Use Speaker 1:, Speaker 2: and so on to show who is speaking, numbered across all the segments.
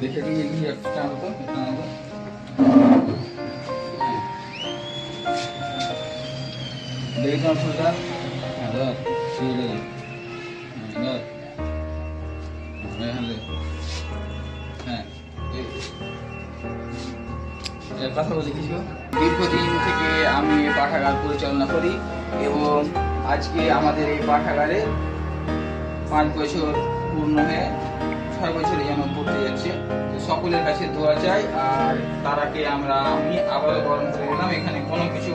Speaker 1: দেখে টানো তো দেখি হ্যাঁ হ্যাঁ হ্যাঁ হ্যাঁ কথা বলছি দীর্ঘদিন থেকে আমি পাঠাগার পরিচালনা করি এবং আজকে আমাদের এই পাঠাগারে পাঁচ বছর পূর্ণ হয়ে ছয় বছরে যেন পড়তে যাচ্ছে। তো সকলের কাছে দোয়া চাই, আর তারাকে আমরা, আমি আবারও বরণ করে দিলাম এখানে কোনো কিছু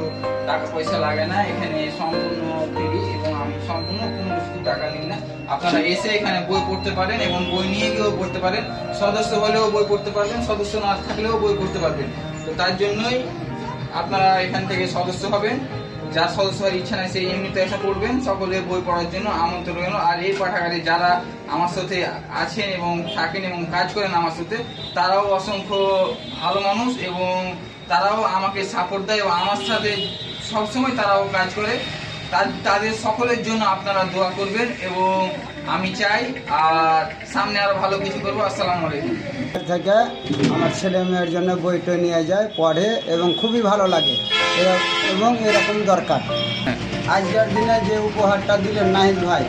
Speaker 1: টাকা পয়সা লাগে না, এখানে সম্পূর্ণ ফ্রি এবং আমি সম্পূর্ণ কোনো কিছু টাকা নিই না। আপনারা এসে এখানে বই পড়তে পারেন এবং বই নিয়ে গিয়েও পড়তে পারেন। সদস্য হলেও বই পড়তে পারবেন, সদস্য না থাকলেও বই পড়তে পারবেন। তো তার জন্যই আপনারা এখান থেকে সদস্য হবেন। যার সদস্য হওয়ার ইচ্ছা নাই, সেই এমনিতে এসে পড়বেন। সকলে বই পড়ার জন্য আমন্ত্রণ রইল। আর এই পাঠাগারে যারা আমার সাথে আছেন এবং থাকেন এবং কাজ করেন আমার সাথে, তারাও অসংখ্য ভালো মানুষ এবং তারাও আমাকে সাপোর্ট দেয় এবং আমার সাথে সবসময় তারাও কাজ করে। তাদের সকলের জন্য আপনারা দোয়া করবেন এবং আমি চাই আর সামনে আরও ভালো কিছু করব। আসসালামু আলাইকুম।
Speaker 2: থেকে আমার ছেলে মেয়ের জন্য বইটা নিয়ে যায়, পড়ে এবং খুবই ভালো লাগে। এবং এরকম দরকার। আজকের দিনে যে উপহারটা দিলেন নাহিদ ভাই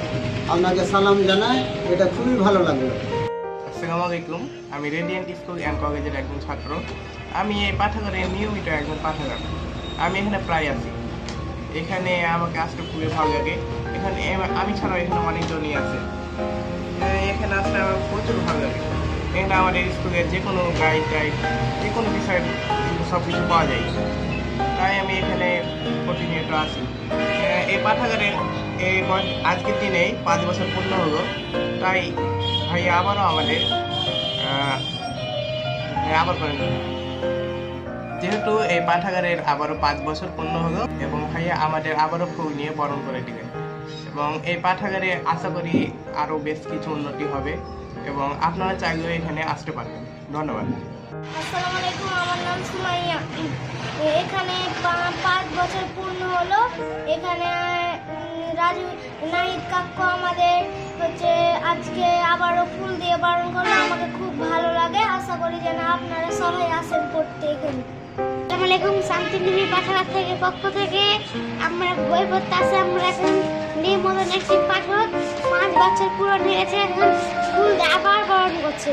Speaker 2: আপনাকে সালাম জানাই এটা খুবই ভালো লাগল।
Speaker 3: আসসালামু আলাইকুম। আমি রেডিয়েন্ট স্কুল অ্যান্ড কলেজের একজন ছাত্র। আমি এই পাঠাগারে নিয়মিত একজন পাঠাগার। আমি এখানে প্রায় আছি। এখানে আমাকে আসতে খুবই ভালো লাগে। এখানে আমি ছাড়াও এখানে অনেকজনই আছে। এখানে আসলে আমার প্রচুর ভালো লাগে। এখানে আমাদের স্কুলের যে কোনো গাইড টাইড যে কোনো বিষয় সব কিছু পাওয়া যায়। তাই আমি এখানে প্রতিনিয়ত আসি এই পাঠাগারের এই আজকের দিনে পাঁচ বছর পূর্ণ হলো। তাই ভাই আবারও আমাদের আবার করেন। যেহেতু এই পাঠাগারের আবারও পাঁচ বছর পূর্ণ হলো এবং ভাইয়া আমাদের আবারও ফুল নিয়ে বরণ করে দিলেন। এবং এই পাঠাগারে আশা করি আরও বেশ কিছু উন্নতি হবে এবং আপনারা চাইলেও এখানে আসতে পারবেন। ধন্যবাদ।
Speaker 4: আসসালামু আলাইকুম, আমার নাম সুমাইয়া। এখানে পাঁচ বছর পূর্ণ হলো। এখানে রাজু, নাহিদ কাক্কু আমাদের হচ্ছে আজকে আবারও ফুল দিয়ে বারণ করল। আমাকে খুব ভালো লাগে। আশা করি যেন আপনারা সবাই আসেন পড়তে এখানে আসসালামু আলাইকুম শান্তিনিধি পাঠাগার থেকে পক্ষ থেকে। আমরা বই পড়তে আসে, আমরা এখন নিয়মতন একটি পাঠক। পাঁচ বছর পূরণ হয়ে গেছে এখন ফুল দিয়ে আবার বরণ করছে।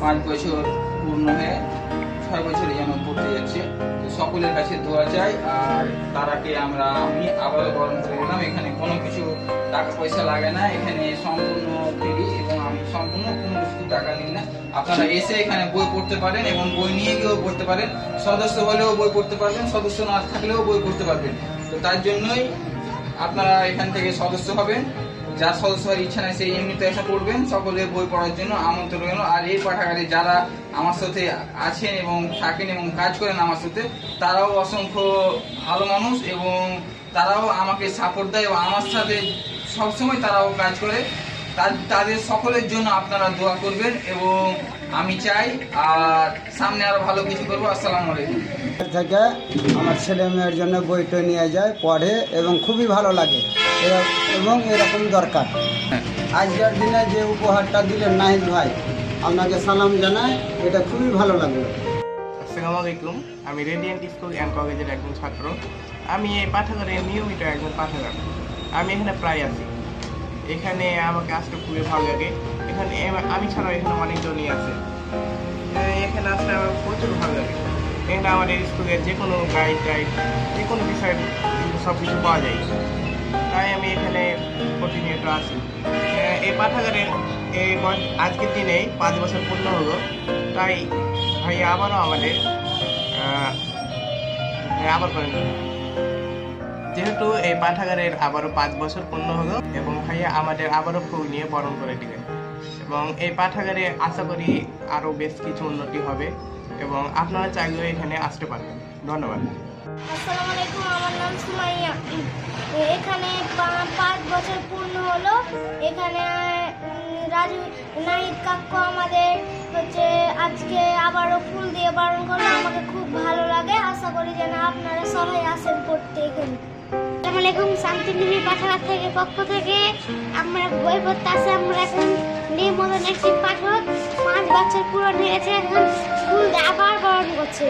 Speaker 1: পাঁচ বছর পূর্ণ হয়ে ছয় বছরে যেন পড়তে যাচ্ছে। তো সকলের কাছে দোয়া চাই, আর তারাকে আমরা, আমি আবারও বরণ করে দিলাম এখানে কোনো কিছু টাকা পয়সা লাগে না, এখানে সম্পূর্ণ ফ্রি এবং আমি সম্পূর্ণ কোনো কিছু টাকা নিই না। আপনারা এসে এখানে বই পড়তে পারেন এবং বই নিয়ে গিয়েও পড়তে পারেন। সদস্য হলেও বই পড়তে পারবেন, সদস্য না থাকলেও বই পড়তে পারবেন। তো তার জন্যই আপনারা এখান থেকে সদস্য হবেন। যার সদস্য হওয়ার ইচ্ছা নাই, সেই এমনিতে এসে পড়বেন। সকলে বই পড়ার জন্য আমন্ত্রণ রইল। আর এই পাঠাগারে যারা আমার সাথে আছেন এবং থাকেন এবং কাজ করেন আমার সাথে, তারাও অসংখ্য ভালো মানুষ এবং তারাও আমাকে সাপোর্ট দেয় এবং আমার সাথে সবসময় তারাও কাজ করে। তাদের সকলের জন্য আপনারা দোয়া করবেন এবং আমি চাই, আর সামনে আরও ভালো কিছু করব। আসসালামু আলাইকুম।
Speaker 2: থেকে আমার ছেলে মেয়ের জন্য বইটা নিয়ে যায়, পড়ে এবং খুবই ভালো লাগে। এবং এরকম দরকার। আজকের দিনে যে উপহারটা দিলেন নাহিদ ভাই আপনাকে সালাম জানাই এটা খুবই ভালো লাগল।
Speaker 3: আসসালামু আলাইকুম আমি রেডিয়েন্ট স্কুল অ্যান্ড কলেজের একজন ছাত্র। আমি এই পাঠাগারে নিয়মিত একজন পাঠাগার। আমি এখানে প্রায় আছি। এখানে আমাকে আসতে খুবই ভালো লাগে। এখানে আমি ছাড়াও এখানে অনেকজনই আছে। এখানে আসলে আমার প্রচুর ভালো লাগে। এখানে আমাদের স্কুলের যে কোনো গাইড টাইড যে কোনো বিষয় সব কিছু পাওয়া যায়। এখানে প্রতিনিয়ত এ, এই পাঠাগারের এই আজকের দিনে পাঁচ বছর পূর্ণ হলো। তাই ভাইয়া আবারও আমাদের আবার করেন। যেহেতু এই পাঠাগারের আবারও পাঁচ বছর পূর্ণ হলো এবং ভাইয়া আমাদের আবারও ফুল নিয়ে বরণ করে দিলেন। এবং এই পাঠাগারে আশা করি আরও বেশ কিছু উন্নতি হবে এবং আপনারা চাইলেও এখানে আসতে পারবেন। ধন্যবাদ।
Speaker 4: আসসালামু আমার নাম সুমাইয়া। এখানে পাঁচ বছর পূর্ণ হলো। এখানে রাজু, নাহিদ কাক্কু আমাদের হচ্ছে আজকে আবারও ফুল দিয়ে বারণ করল। আমাকে খুব ভালো লাগে। আশা করি যেন আপনারা সবাই আসেন পড়তে এখানে আসসালামু আলাইকুম শান্তিনিধি পাঠাগার থেকে পক্ষ থেকে। আমরা বই পড়তে আসে, আমরা এখন নিয়মতন একটি পাঠক। পাঁচ বছর পূরণ হয়েছে, এখন স্কুল আবার বরণ করছে।